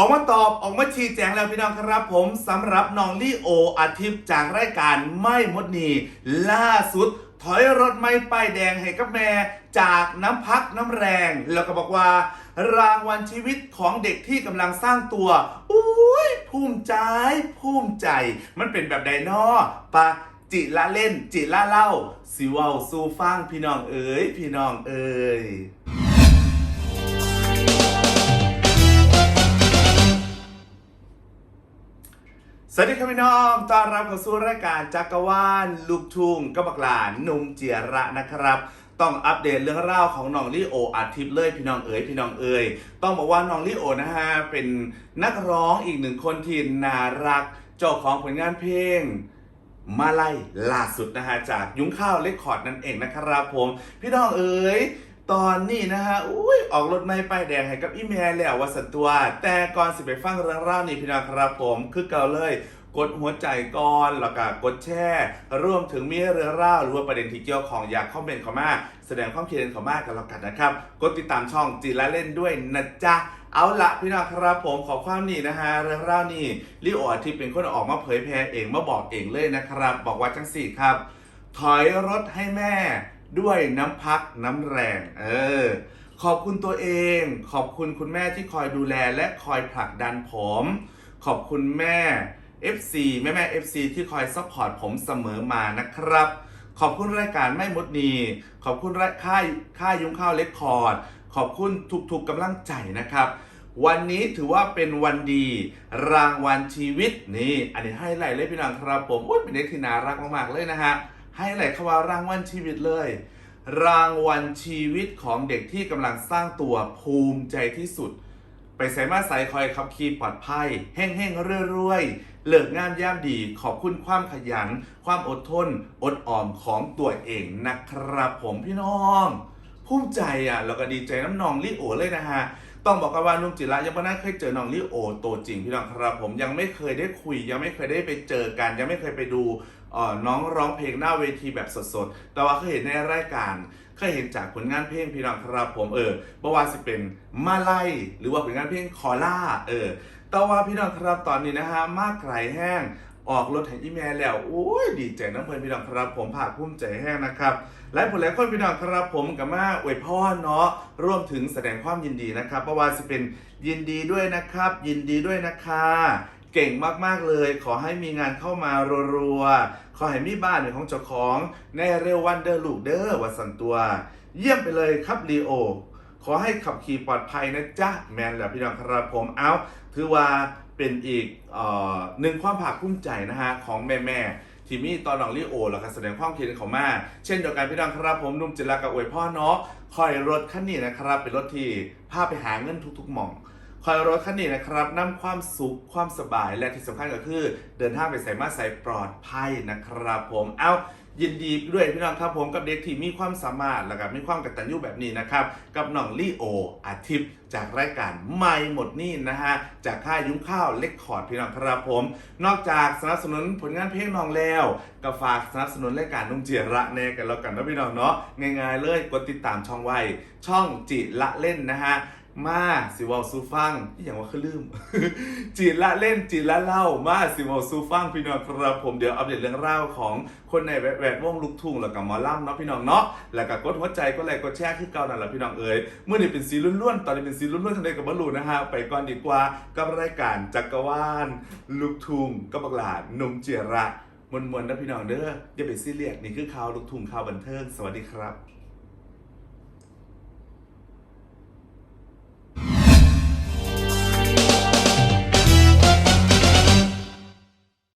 ออกมาตอบออกมาชี้แจงแล้วพี่น้องครับผมสำหรับน้องลี่โออาทิตย์จากรายการไม่มดนีล่าสุด ถอยรถไม่ป้ายแดงให้กับแม่จากน้ำพักน้ำแรง แล้วก็บอกว่า รางวัลชีวิตของเด็กที่กำลังสร้างตัวอุ้ยภูมิใจ ภูมิใจ มันเป็นแบบไดนอปะจิละเล่น จิละเล่าสิเวาสู้ฟังพี่น้องเอ๋ยพี่น้องเอ๋ย สวัสดีครับพี่น้องต้อนรับเข้าสู่รายการจักรวาลลูกทุ่งกบบักหลานหนุ่มเจียระนะครับ ต้องอัปเดตเรื่องราวของน้องลิโออาทิตย์เลยพี่น้องเอ๋ยพี่น้องเอ๋ยต้องบอกว่าน้องลิโอนะฮะเป็นนักร้องอีกหนึ่งคนที่น่ารัก เจ้าของผลงานเพลงมาไล่ล่าสุดนะฮะจากยุ้งข้าวเลคคอร์ดนั่นเองนะครับผม พี่น้องเอ๋ย ตอนนี้นะฮะ อุ้ยออกรถไม่ป้ายแดงให้กับอีเมลแล้ววสันตัว แต่ก่อนสิไปฟังเรื่องราวนี้พี่น้องครับผมคือเก่าเลยกดหัวใจก่อนแล้วก็กดแชร์รวมถึงมีเรื่องราวหรือว่าประเด็นที่เกี่ยวของอยากคอมเมนต์เข้ามา แสดงความคิดเห็นเข้ามากันแล้วกันนะครับ กดติดตามช่องจีละเล่นด้วยนะจ๊ะเอาละพี่น้องครับผมขอความนี่นะฮะเรื่องราวนี้ลิโออทิตย์เป็นคนออกมาเผยแพร่เองมาบอกเองเลยนะครับ บอกว่าจังสี่ครับ ถอยรถให้แม่ ด้วยน้ำพักน้ำแรง เออ ขอบคุณตัวเอง ขอบคุณคุณแม่ที่คอยดูแลและคอยผลักดันผม ขอบคุณแม่ FC แม่แม่ FC ที่คอยซัพพอร์ตผมเสมอมานะครับ ขอบคุณรายการไม่มดนีขอบคุณรายค่ายค่ายยุ้งข้าวเล็กคอร์ด ขอบคุณทุกๆกำลังใจนะครับ วันนี้ถือว่าเป็นวันดี รางวัลชีวิตนี่ อันนี้ให้ไลท์เลยพี่น้องครับผมอุ้ยเป็นเด็กที่น่ารักมากๆเลยนะฮะ ให้ไลท์คำว่ารางวัลชีวิตเลย รางวัลชีวิตของเด็กที่กำลังสร้างตัวภูมิใจที่สุด ไปใส่มาใส่คอยขับขี่ปลอดภัยแห้งๆเรื่อยๆเลิกงามย่ามดีขอบคุณความขยัน ความอดทน อดออมของตัวเองนะครับผมพี่น้อง ภูมิใจอะแล้วก็ดีใจน้ำนองลิโอเลยนะฮะต้องบอกกันว่านุ่มจิระยังไม่น่าเคยเจอน้องลิโอตัวจริงพี่น้องครับผมยังไม่เคยได้คุย ยังไม่เคยได้ไปเจอกัน ยังไม่เคยไปดูน้องร้องเพลงหน้าเวทีแบบสดๆ แต่ว่าเคยเห็นในรายการ เคยเห็นจากผลงานเพลงพี่น้องครับผมเออบ่ว่าสิเป็นมาไลหรือว่าผลงานเพลงคอล่าเออแต่ว่าพี่น้องครับตอนนี้นะฮะมากไกลแห้ง ออกรถแห่งอีเมลแล้วโอ้ยดีใจน้ำเพลินพี่น้องครับผมภาคภูมิใจแห้งนะครับและผลแล้วคนพี่น้องครับผมกับมาอวยพรเนาะร่วมถึงแสดงความยินดีนะครับเพราะว่าสิเป็นยินดีด้วยนะครับ ยินดีด้วยนะคะเก่งมากๆเลย ขอให้มีงานเข้ามารัวๆ ขอให้มีบ้านเป็นของเจ้าของในเร็ววันเดอร์ลูกเดอร์วัสันตัว เยี่ยมไปเลยครับลีโอ ขอให้ขับขี่ปลอดภัยนะจ๊ะ แมนแหละพี่น้องครับผมเอาถือว่า เป็นอีกออหนึ่งความภาคภูมิใจนะฮะของแม่แม่ๆที่มีตอนน้องลิโอแล้วก็แสดงความคิดเห็นเขามา เช่นเดียวกันพี่น้องครับผมนุ่มจิรากับอวยพ่อเนาะคอยรถคันนี้นะครับ เป็นรถที่พาไปหาเงินทุกๆหม่องคอยรถคันนี้นะครับนำความสุขความสบายและที่สำคัญก็คือ เดินทางไปใส่มาใส่ปลอดภัยนะครับผมเอา ยินดีด้วยพี่น้องครับผมกับเด็กที่มีความสามารถและก็มีความกตัญญูแบบนี้นะครับ กับน้องลี่โออาทิตย์จากรายการไม่หมดนี่นะฮะ จากค่ายยุ้งข้าวเล็กคอร์ดพี่น้องครับผม นอกจากสนับสนุนผลงานเพลงน้องแล้วก็ฝากสนับสนุนรายการนุ่มเจียระแน่กันแล้วกันนะพี่น้องเนาะง่ายๆเลยกดติดตามช่องไว้ช่องจิละเล่นนะฮะ มาสิวอลซูฟังอย่างว่าคือลืม จีนละเล่นจีนละเล่า มาสิวอลซูฟังพี่น้องครับผมเดี๋ยวอัปเดตเรื่องราวของคนในแวดวงลูกทุ่งแล้วก็หมอล่ำเนาะพี่น้องเนาะแล้วก็กดหัวใจก็ไลค์กดแชร์คือเก่านั่นแหละพี่น้องเอ๋ยเมื่อนี้เป็นสีล้วนๆตอนนี้เป็นสีล้วนๆทางใดกับบอลูนะฮะไปก่อนดีกว่ากับรายการจักรวาลลูกทุ่งกับบักหลานนมเจียระมวนๆนะพี่น้องเด้ออย่าไปซีเรียสนี่คือข่าวลูกทุ่งข่าวบันเทิงสวัสดีครับ